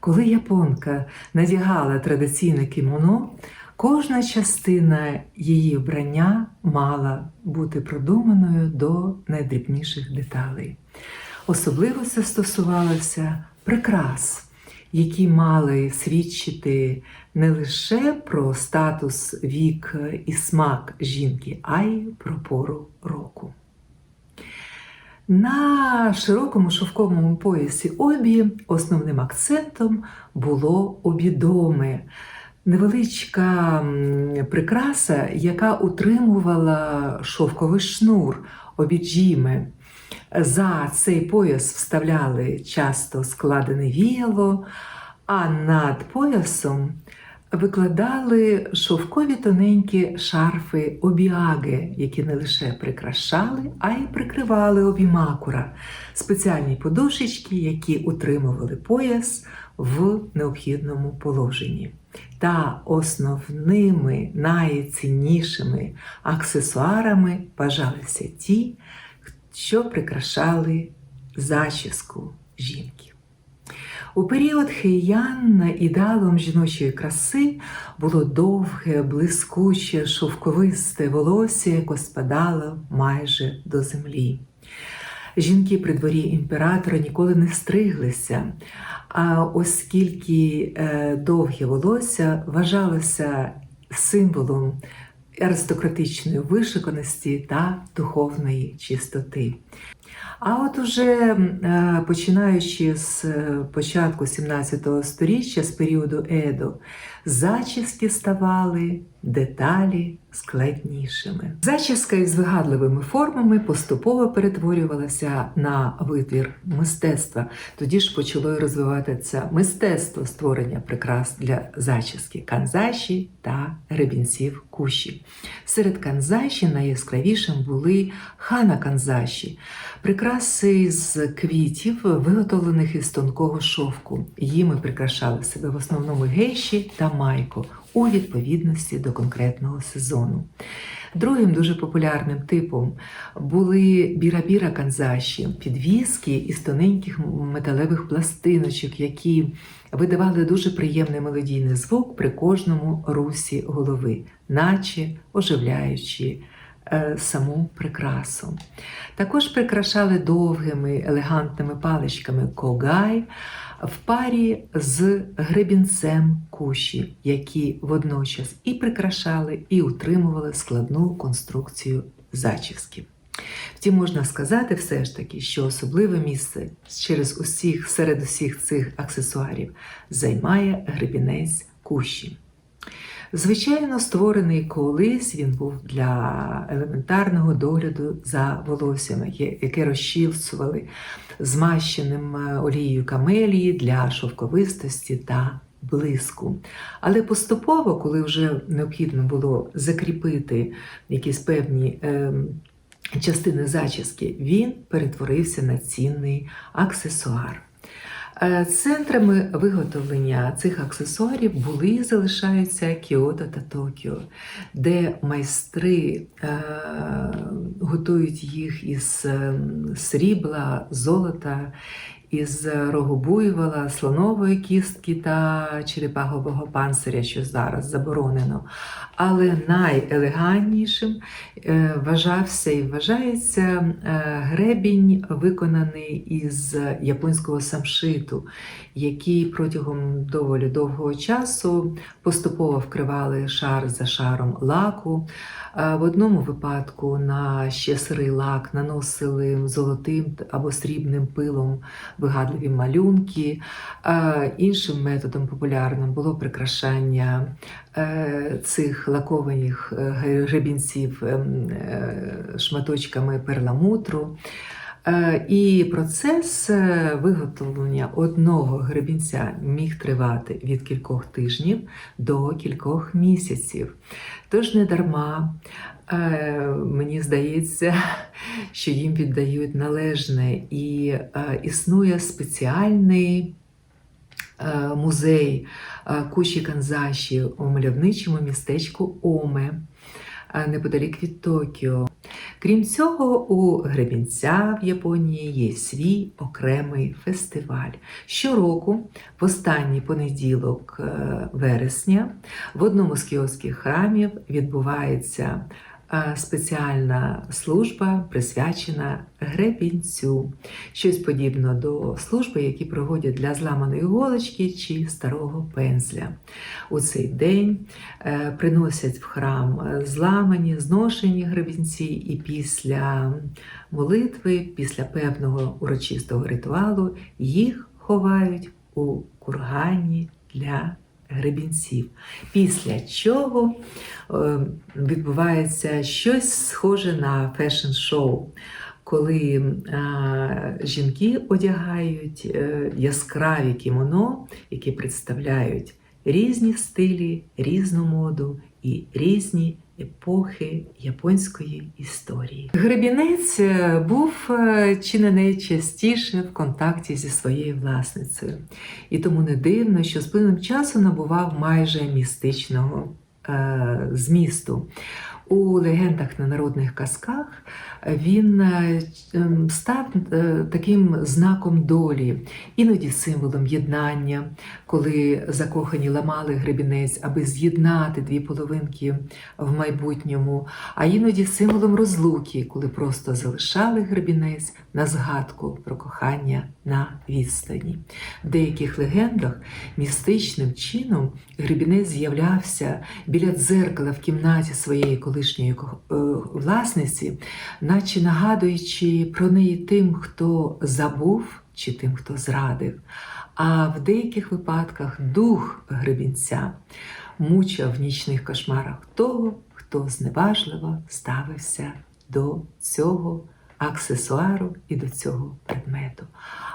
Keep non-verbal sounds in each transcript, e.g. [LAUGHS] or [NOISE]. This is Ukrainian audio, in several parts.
Коли японка надягала традиційне кімоно, кожна частина її вбрання мала бути продуманою до найдрібніших деталей. Особливо це стосувалося прикрас, які мали свідчити не лише про статус, вік і смак жінки, а й про пору року. На широкому шовковому поясі обі основним акцентом було обідоме, невеличка прикраса, яка утримувала шовковий шнур обіджіми. За цей пояс вставляли часто складене віяло, а над поясом викладали шовкові тоненькі шарфи обіаги, які не лише прикрашали, а й прикривали обімакура, спеціальні подушечки, які утримували пояс в необхідному положенні. Та основними найціннішими аксесуарами вважалися ті, що прикрашали зачіску жінки. У період хейян ідеалом жіночої краси було довге, блискуче, шовковисте волосся, яке спадало майже до землі. Жінки при дворі імператора ніколи не стриглися, а оскільки е, довге волосся вважалося символом аристократичної вишиканості та духовної чистоти. А от уже е, починаючи з е, початку 17 століття, з періоду Едо, зачіски ставали деталі складнішими. Зачіска із вигадливими формами поступово перетворювалася на витвір мистецтва. Тоді ж почало розвиватися мистецтво створення прикрас для зачіски канзаші та гребінців куші. Серед канзаші найяскравішим були хана канзаші, прикраси з квітів, виготовлених із тонкого шовку. Їми прикрашали себе в основному гейші та майко у відповідності до конкретного сезону. Другим дуже популярним типом були біра-біра канзаші, підвіски із тоненьких металевих пластиночок, які видавали дуже приємний мелодійний звук при кожному русі голови, наче оживляючи е, саму прикрасу. Також прикрашали довгими елегантними паличками когай в парі з гребінцем куші, які водночас і прикрашали, і утримували складну конструкцію зачіски. Втім, можна сказати все ж таки, що особливе місце через усіх, серед усіх цих аксесуарів займає гребінець куші. Звичайно, створений колись він був для елементарного догляду за волоссями, яке розчілцювали змащеним е, олією камелії для шовковистості та блиску. Але поступово, коли вже необхідно було закріпити якісь певні е, частини зачіски, він перетворився на цінний аксесуар. Е, Центрами виготовлення цих аксесуарів були і залишаються Кіото та Токіо, де майстри е, готують їх із е, срібла, золота, із рогобуйвола, слонової кістки та черепахового панциря, що зараз заборонено. Але найелегантнішим е, вважався і вважається е, гребінь, виконаний із японського самшиту, який протягом доволі довгого часу поступово вкривали шар за шаром лаку. Е, В одному випадку на ще сирий лак наносили золотим або срібним пилом вигадливі малюнки. Е, Іншим методом популярним було прикрашання е, цих лакованих е, гребінців ем, шматочками перламутру. Е, І процес е, виготовлення одного гребінця міг тривати від кількох тижнів до кількох місяців. Тож не дарма, е, мені здається, [LAUGHS] що їм віддають належне і існує спеціальний музей Куші Канзаші у мальовничому містечку Оме, неподалік від Токіо. Крім цього, у Гребінця в Японії є свій окремий фестиваль. Щороку, в останній понеділок е, вересня, в одному з кіоських храмів відбувається спеціальна служба, присвячена гребінцю. Щось подібне до служби, які проводять для зламаної голочки чи старого пензля. У цей день е, приносять в храм зламані, зношені гребінці, і після молитви, після певного урочистого ритуалу їх ховають у кургані для гребінців. Після чого е, відбувається щось схоже на фешн-шоу. Коли е, жінки одягають е, яскраві кімоно, які представляють різні стилі, різну моду і різні епохи японської історії. Гребінець е, був е, чи не найчастіше в контакті зі своєю власницею, і тому не дивно, що з плином часу набував майже містичного е, змісту. У легендах на народних казках він е, ем, став е, таким знаком долі, іноді символом єднання, коли закохані ламали гребінець, аби з'єднати дві половинки в майбутньому, а іноді символом розлуки, коли просто залишали гребінець на згадку про кохання на відстані. В деяких легендах містичним чином гребінець з'являвся біля дзеркала в кімнаті своєї колишньої е, власниці, наче нагадуючи про неї тим, хто забув чи тим, хто зрадив. А в деяких випадках дух гребінця мучав в нічних кошмарах того, хто зневажливо ставився до цього аксесуару і до цього предмету.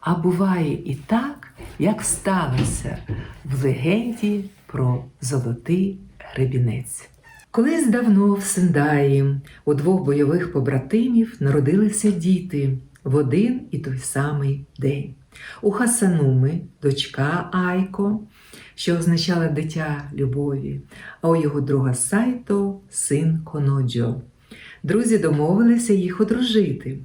А буває і так, як сталося в легенді про золотий гребінець. Колись давно в Сендаї у двох бойових побратимів народилися діти в один і той самий день. У Хасануми дочка Айко, що означала дитя любові, а у його друга Сайто син Коноджо. Друзі домовилися їх одружити.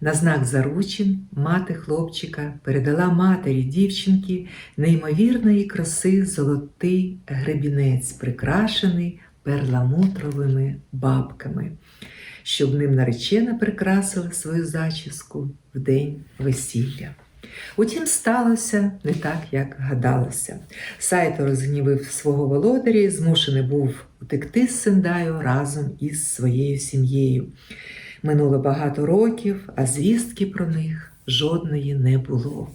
На знак заручин мати хлопчика передала матері дівчинки неймовірної краси золотий гребінець, прикрашений перламутровими бабками, щоб ним наречена прикрасила свою зачіску в день весілля. Утім, сталося не так, як гадалося. Сайто розгнівив свого володаря і змушений був утекти з Сендаю разом із своєю сім'єю. Минуло багато років, а звістки про них жодної не було.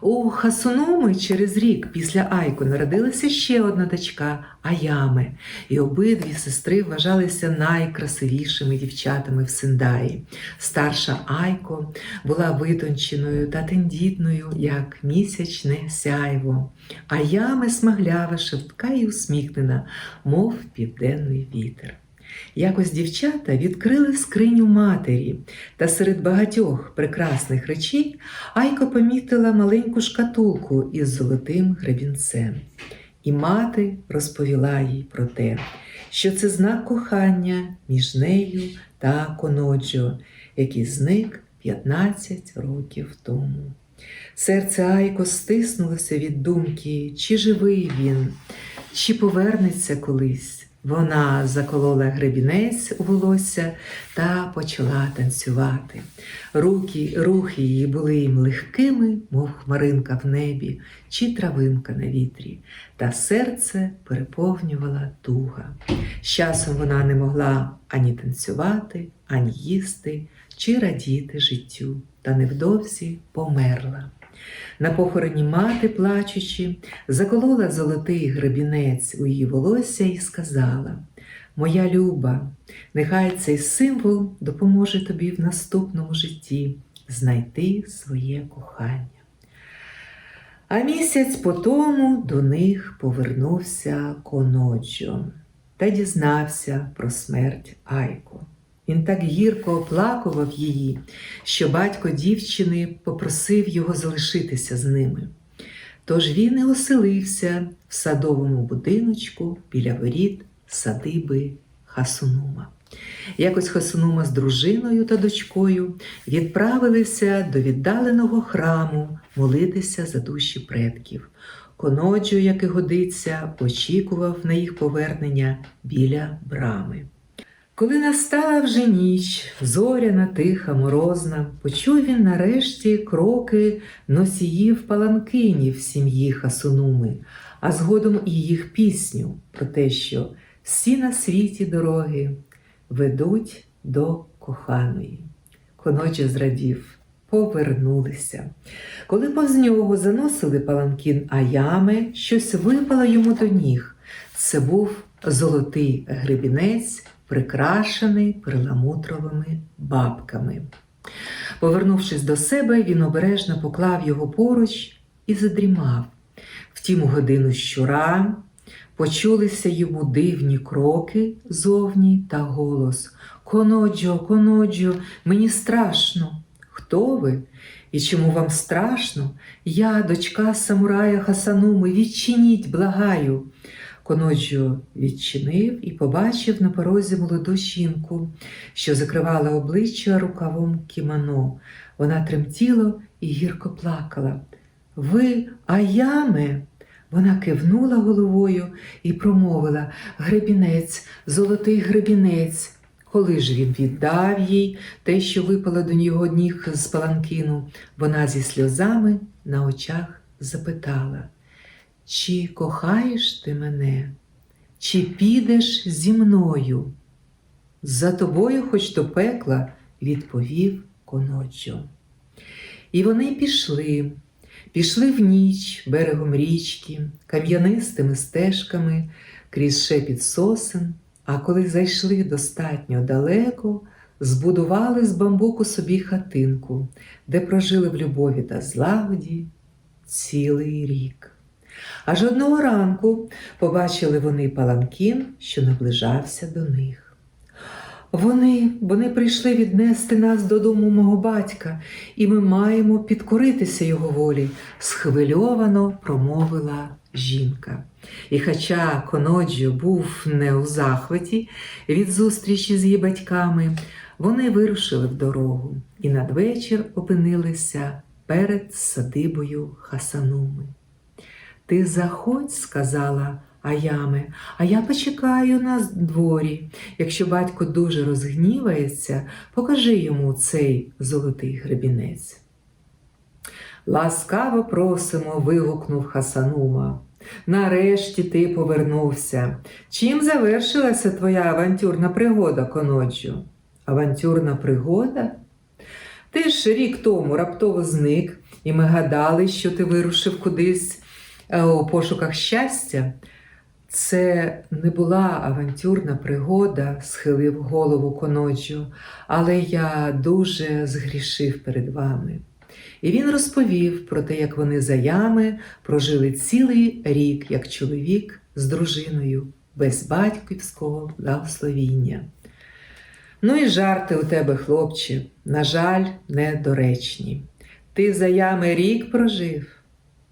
У Хасунуми через рік після Айко народилася ще одна дочка Аями, і обидві сестри вважалися найкрасивішими дівчатами в Сендаї. Старша Айко була витонченою та тендітною, як місячне сяйво, а ями смаглява, швидка і усміхнена, мов південний вітер. Якось дівчата відкрили скриню матері, та серед багатьох прекрасних речей Айко помітила маленьку шкатулку із золотим гребінцем. І мати розповіла їй про те, що це знак кохання між нею та Коноджо, який зник 15 років тому. Серце Айко стиснулося від думки, чи живий він, чи повернеться колись. Вона заколола гребінець у волосся та почала танцювати. Руки, рухи її були їм легкими, мов хмаринка в небі чи травинка на вітрі, та серце переповнювала туга. З часом вона не могла ані танцювати, ані їсти чи радіти життю, та невдовзі померла. На похороні мати, плачучи, заколола золотий гребінець у її волосся і сказала: Моя люба, нехай цей символ допоможе тобі в наступному житті знайти своє кохання. А місяць по тому до них повернувся Коноджо та дізнався про смерть Айко. Він так гірко оплакував її, що батько дівчини попросив його залишитися з ними. Тож він і оселився в садовому будиночку біля воріт садиби Хасунума. Якось Хасунума з дружиною та дочкою відправилися до віддаленого храму молитися за душі предків. Коноджо, як і годиться, очікував на їх повернення біля брами. Коли настала вже ніч, зоряна, тиха, морозна, почув він нарешті кроки носіїв паланкинів сім'ї Хасунуми, а згодом і їх пісню про те, що всі на світі дороги ведуть до коханої. Коноджо зрадів, повернулися. Коли повз нього заносили паланкін Аями, щось випало йому до ніг. Це був золотий гребінець, прикрашений перламутровими бабками. Повернувшись до себе, він обережно поклав його поруч і задрімав. Втім, у годину щура почулися йому дивні кроки зовні та голос Коноджо, коноджо, мені страшно. Хто ви? І чому вам страшно? Я, дочка самурая Хасануми, відчиніть, благаю. Коноджо відчинив і побачив на порозі молоду жінку, що закривала обличчя рукавом кімоно. Вона тремтіла і гірко плакала. Ви аяме? Вона кивнула головою і промовила гребінець, золотий гребінець. Коли ж він віддав їй те, що випало до нього ніг з паланкину, вона зі сльозами на очах запитала: Чи кохаєш ти мене, чи підеш зі мною? За тобою, хоч до пекла, відповів коноджо. І вони пішли, пішли в ніч берегом річки, кам'янистими стежками, крізь шепіт сосен. А коли зайшли достатньо далеко, збудували з бамбуку собі хатинку, де прожили в любові та злагоді цілий рік. Аж одного ранку побачили вони паланкін, що наближався до них. Вони, вони прийшли віднести нас додому мого батька, і ми маємо підкоритися його волі, схвильовано промовила жінка. І хоча Коноджо був не у захваті від зустрічі з її батьками, вони вирушили в дорогу і надвечір опинилися перед садибою Хасануми. Ти заходь, сказала Аяме, а я почекаю на дворі. Якщо батько дуже розгнівається, покажи йому цей золотий гребінець. Ласкаво просимо, вигукнув Хасанума. Нарешті ти повернувся. Чим завершилася твоя авантюрна пригода, коноджо? Авантюрна пригода? Ти ж рік тому раптово зник, і ми гадали, що ти вирушив кудись у пошуках щастя. Це не була авантюрна пригода, схилив голову коноджо, але я дуже згрішив перед вами. І він розповів про те, як вони за ями прожили цілий рік, як чоловік з дружиною, без батьківського благословіння. Ну і жарти у тебе, хлопче, на жаль, недоречні. Ти за ями рік прожив,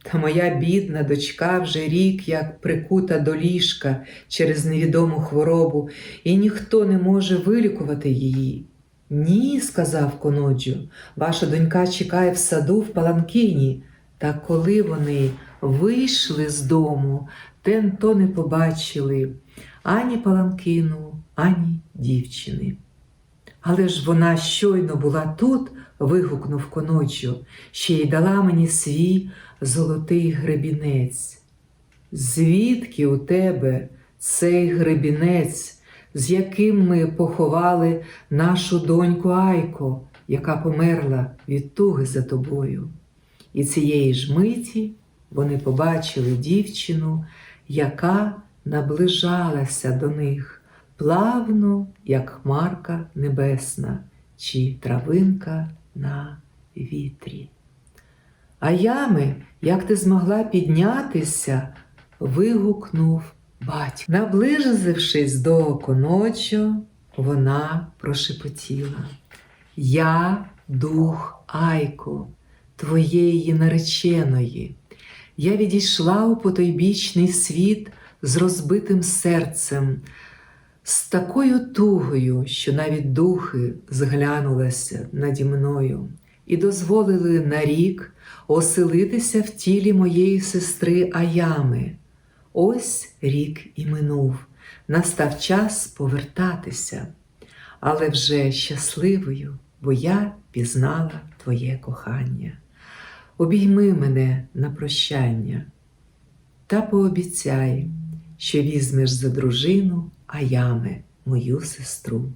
та моя бідна дочка вже рік як прикута до ліжка через невідому хворобу, і ніхто не може вилікувати її. Ні, сказав Коноджо, ваша донька чекає в саду в паланкині. Та коли вони вийшли з дому, тен то не побачили ані паланкину, ані дівчини. Але ж вона щойно була тут, вигукнув Коноджо, ще й дала мені свій золотий гребінець. Звідки у тебе цей гребінець? з яким ми поховали нашу доньку Айко, яка померла від туги за тобою. І цієї ж миті вони побачили дівчину, яка наближалася до них плавно, як хмарка небесна чи травинка на вітрі. А ями, як ти змогла піднятися, вигукнув батько. Наближившись до коночо, вона прошепотіла. Я дух Айко, твоєї нареченої. Я відійшла у потойбічний світ з розбитим серцем, з такою тугою, що навіть духи зглянулися наді мною і дозволили на рік оселитися в тілі моєї сестри Аями. Ось рік і минув, настав час повертатися, але вже щасливою, бо я пізнала твоє кохання. Обійми мене на прощання та пообіцяй, що візьмеш за дружину Аями, мою сестру,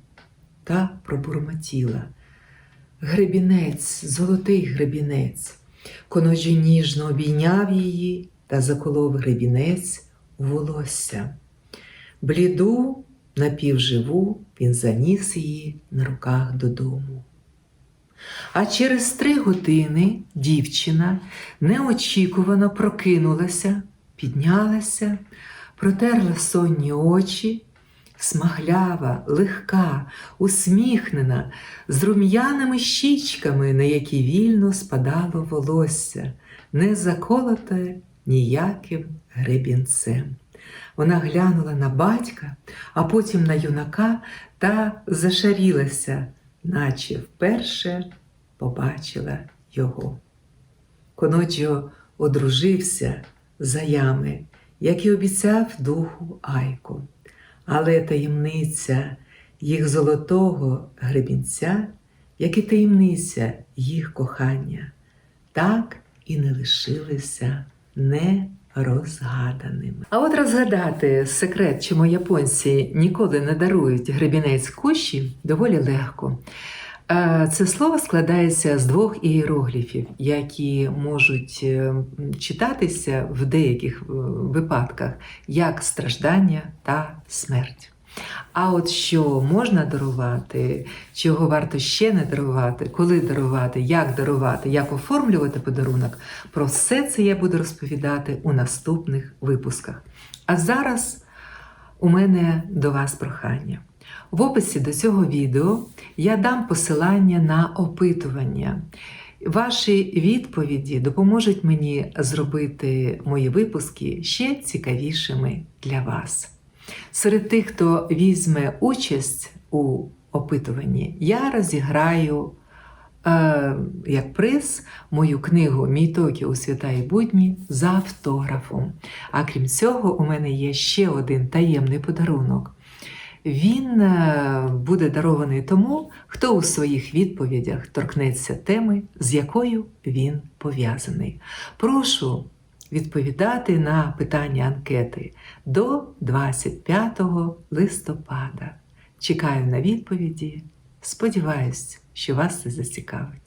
та пробурмотіла. Гребінець, золотий гребінець, коножі ніжно обійняв її та заколов гребінець у волосся. Бліду, напівживу, він заніс її на руках додому. А через три години дівчина неочікувано прокинулася, піднялася, протерла сонні очі, смаглява, легка, усміхнена, з рум'яними щічками, на які вільно спадало волосся, не заколоте ніяким гребінцем. Вона глянула на батька, а потім на юнака та зашарілася, наче вперше побачила його. Коноджо одружився за ями, як і обіцяв духу Айко. Але таємниця їх золотого гребінця, як і таємниця їх кохання, так і не лишилися нерозгаданими. А от розгадати секрет, чому японці ніколи не дарують гребінець кущі, доволі легко. Е, Це слово складається з двох ієрогліфів, які можуть е, читатися в деяких е, випадках як страждання та смерть. А от що можна дарувати, чого варто ще не дарувати, коли дарувати, як дарувати, як оформлювати подарунок, про все це я буду розповідати у наступних випусках. А зараз у мене до вас прохання. В описі до цього відео я дам посилання на опитування. Ваші відповіді допоможуть мені зробити мої випуски ще цікавішими для вас. Серед тих, хто візьме участь у опитуванні, я розіграю е, як приз мою книгу Мій Токіо у свята і будні за автографом. А крім цього, у мене є ще один таємний подарунок. Він е, буде дарований тому, хто у своїх відповідях торкнеться теми, з якою він пов'язаний. Прошу відповідати на питання анкети до 25 листопада. Чекаю на відповіді. Сподіваюсь, що вас це зацікавить.